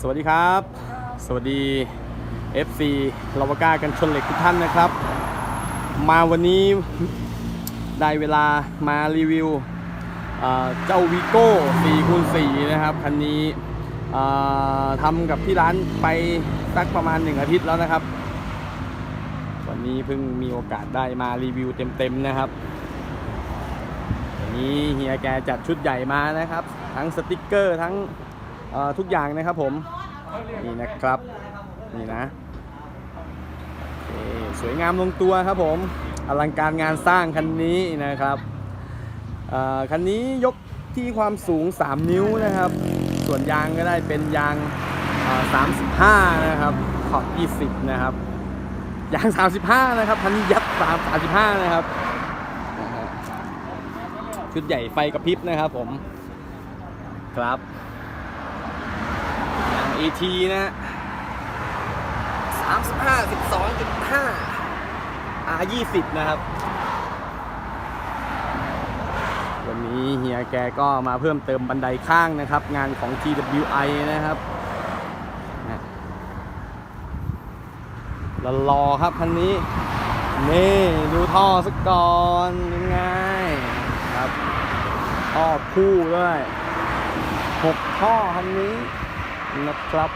สวัสดีครับ สวัสดี FC ลาวาก้ากันชนเหล็กทุกท่านนะครับ มาวันนี้ได้เวลามารีวิวเจ้าวีโก้4คูณ4นะครับ คันนี้ทำกับที่ร้านไปสักประมาณ 1 อาทิตย์แล้วนะครับ วันนี้เพิ่งมีโอกาสได้มารีวิวเต็มๆนะครับวันนี้เฮียแกจัดชุดใหญ่มานะครับ ทั้งสติกเกอร์ทั้ง ทุกอย่างนะครับผม นี่นะครับ นี่นะสวยงามลงตัวครับผม อลังการงานสร้างคันนี้นะครับคันนี้ยกที่ความสูง 3 นิ้วนะครับ ส่วนยางก็ได้เป็นยาง 35 นะครับขอบ20 นะครับยาง 35 นะครับคันนี้ยัด3 35 นะครับนะฮะชุดใหญ่ไฟกระพริบนะครับผมครับ AT นะ35 12.5 R20 นะครับ วันนี้เฮียแกก็มาเพิ่มเติมบันไดข้างนะครับ งานของ TWI นะครับนะแล้วรอครับคันนี้ นี่ดูท่อสักก่อนยังไงครับท่อคู่ด้วยหกท่อคันนี้ นะครับ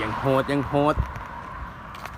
ยังโหดยังโหด